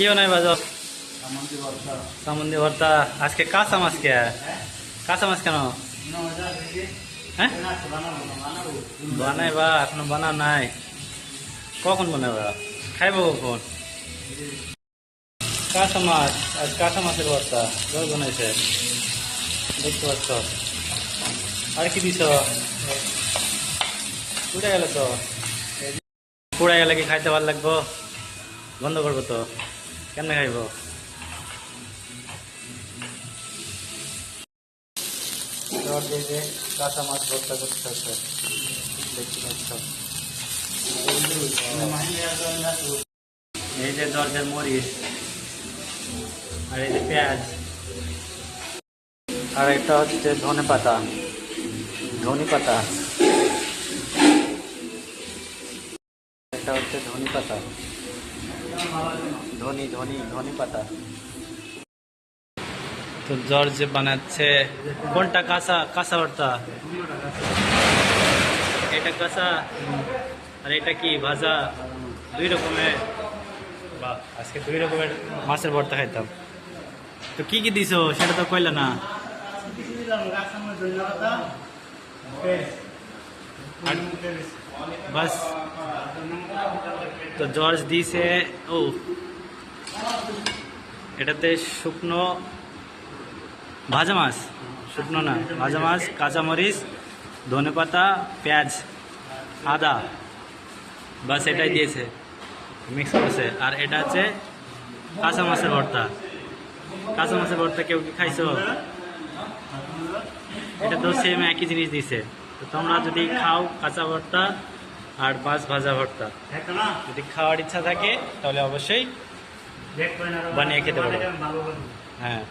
কি বানাই বাজো? সামন্দি ভর্তা। আজকে কাঁচা মাছ কে? কাঁচা মাছ কেন? হ্যাঁ? বানাইবা এখনও বানা নাই। কখন বানাবা খাইবো কখন? কাঁচা মাছ আজ কাঁচা মাছের ভর্তা। জল বানাইছে? দেখতে পাচ্ছ। আর কি দিছ? পুড়ে গেল তো। পুড়ে গেলে কি খাইতে ভালো লাগবো? বন্ধ করব তো। কেমনে খাইব জল দিয়ে যে কাঁচা মাছ ভর্তা করতে হচ্ছে দেখতে পাচ্ছ এই যে দরজার মরিচ আর এই যে পেঁয়াজ আর একটা হচ্ছে ধনে পাতা ধনে পাতা এটা হচ্ছে ধনি পাতা ধনি ধনি ধনি পাতা। তো জর্জ বানাচ্ছে, কোনটা কাঁচা কাঁচা ভর্তা? এটা কাঁচা, আর এটা কি ভাজা? দুই রকমের বাহ আজকে দুই রকমের মাছের ভর্তা খাইতাম। তো কি কি দিছো? সেটা তো কইলা না। বাস। তো জর্জ দিছে, ও, এটাতে শুকনো ভাজা মাছ, শুকনো না, ভাজা মাছ কাঁচামরিচ ধনে পাতা, পেঁয়াজ, আদা, বাস এটাই দিয়েছে, মিক্স করেছে। আর এটা হচ্ছে কাঁচা মাছের ভর্তা। কাঁচা মাছের ভর্তা কেউ কি খাইছো? এটা তো সেম একই জিনিস দিছে। তো তোমরা যদি খাও কাঁচা ভর্তা আর মাছ ভাজা ভর্তা। যদি খাওয়ার ইচ্ছা থাকে তাহলে অবশ্যই বানিয়ে খেতে পারো হ্যাঁ।